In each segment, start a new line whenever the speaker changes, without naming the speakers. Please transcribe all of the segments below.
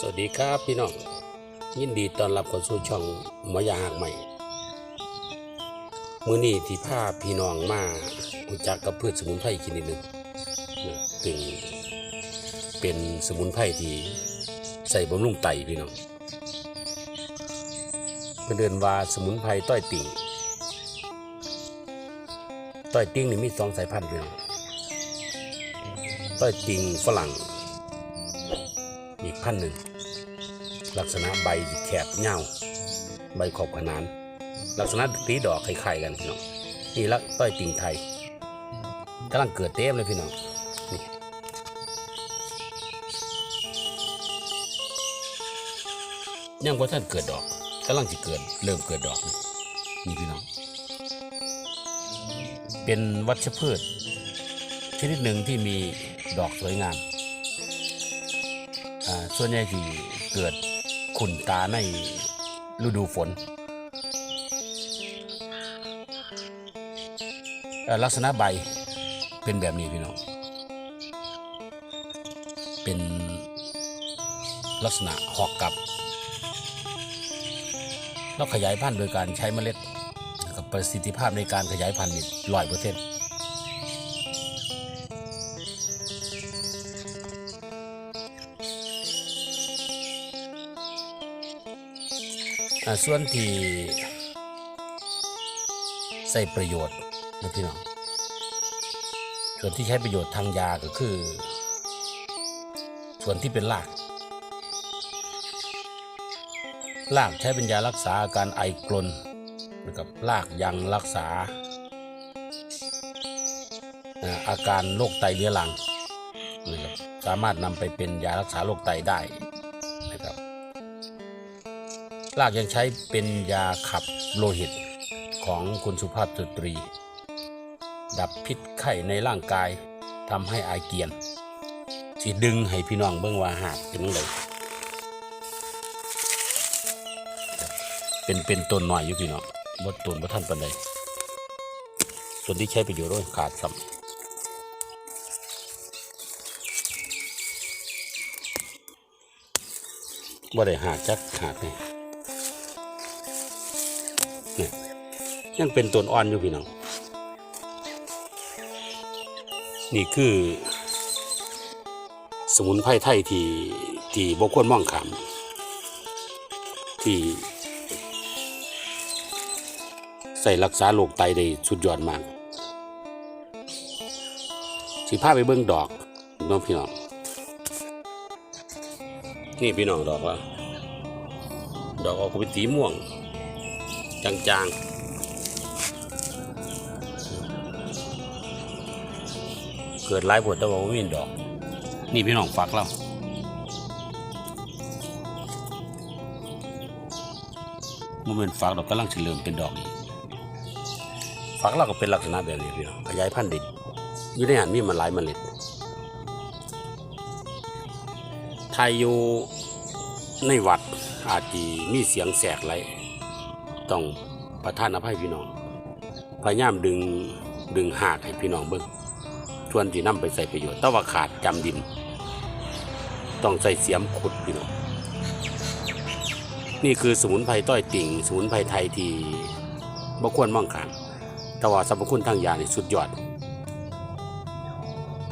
สวัสดีครับพี่น้อง ยินดีต้อนรับเข้าสู่ช่องหมอยาหักใหม่ มื้อนี้ที่พาพี่น้องมารู้จักกับพืชสมุนไพรชนิดหนึ่งนะซึ่งเป็นสมุนไพรที่ใส่บำรุงไตพี่น้องเพื่นเดินว่าสมุนไพรต้อยติ่งต้อยติ่งนี่มีสองสายพันธุ์พี่น้องต้อยติ่งฝรั่งอีกพันธุ์หนึ่ง ลักษณะใบแคบเงาวใบขอบขนาน ลักษณะตีดอกคล้ายๆกันพี่น้องนี่ละต้อยติ่งไทยกำลังเกิดเต็มเลยพี่น้องนี่ยังว่าท่านเกิดดอกกำลังจะเกิดเริ่มเกิดดอกนี่พี่น้อง เป็นวัชพืชชนิดหนึ่งที่มีดอกสวยงาม ส่วนใหญ่ที่เกิดขุนตาในฤดูฝน ลักษณะใบเป็นแบบนี้พี่น้อง เป็นลักษณะหอกกลับแล้วขยายพันธุ์โดยการใช้เมล็ดนะครับประสิทธิภาพในการขยายพันธุ์นี่ร้อยเปอร์เซ็นต์ ส่วนที่ใส่ประโยชน์นะพี่น้องส่วนที่ใช้ประโยชน์ทางยาก็คือ ส่วนที่เป็นรากรากใช้เป็นยารักษาอาการไอกลนนะครับรากยังรักษา อาการโรคไตเรื้อรังนะครับสามารถนำไปเป็นยารักษาโรคไตได้ รากยังใช้เป็นยาขับโลหิตของคุณสุภาพสตรี ดับพิษไข้ในร่างกายทำให้อายเกียนสิดึงให้พี่น้องเบิ่งว่าหากเป็นจั่งใดเป็นเป็นต้นหน่อยอยู่พี่น้องบดต้นบ่ทันปานใดส่วนที่ใช้ประโยชน์โอ้ยขาดซ้ำบ่ได้หาจักหาไงเนี่ ยังเป็นต้นอ่อนอยู่พี่น้อง นี่คือ สมุนไพรไทยที่ที่บกควรมองขามที่ใส่รักษาโรคไตได้สุดยอดมากสิพาไปเบิ่งดอกน้องพี่น้อง นี่พี่น้องดอกว่า ดอกออกเป็นสีม่วง จางๆ เกิดหลายผลแต่ว่าไม่มีดอก นี่พี่น้องฝักเรามันเป็นฝักดอกกำลังเริ่มเป็นดอกอีกฝักเราก็เป็นลักษณะแบบนี้พี่น้องขยายพันธุ์ดิบอยู่ในหันมีมันหลายเมล็ดไทยอยู่ในวัดอาจจะมีเสียงแสกไหลต้องประทานอภัยพี่น้องพยายามดึงดึงหากให้พี่น้องเบิ่ง ชวนที่นำไปใส่ประโยชน์แต่ว่าขาดจำดิน ต้องใส่เสียมขุดพี่น้องนี่คือสมุนไพรต้อยติ่งสมุนไพรไทยที่บ่ควรมองข้ามแต่ว่าสรรพคุณทางยานี่สุดยอด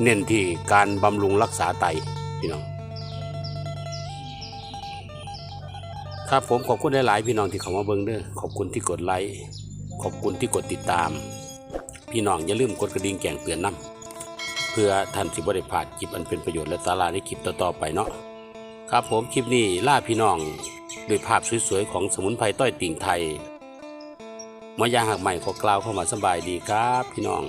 เน้นที่การบำรุงรักษาไตพี่น้องครับผมขอบคุณหลายๆพี่น้องที่เข้ามาเบิ่งเด้อขอบคุณที่กดไลค์ขอบคุณที่กดติดตาม พี่น้องอย่าลืมกดกระดิ่งแจ้งเตือนนํเพื่อท่านสิบ่ได้พลาดคลิปอันเป็นประโยชน์และสาระในคลิปต่อๆไปเนาะครับผมคลิปนี้ล่าพี่น้องด้วยภาพสวยๆของสมุนไพรต้อยติ่งไทยมายาหักใหม่ขอกล่าวเข้ามาสบายดีครับ พี่น้อง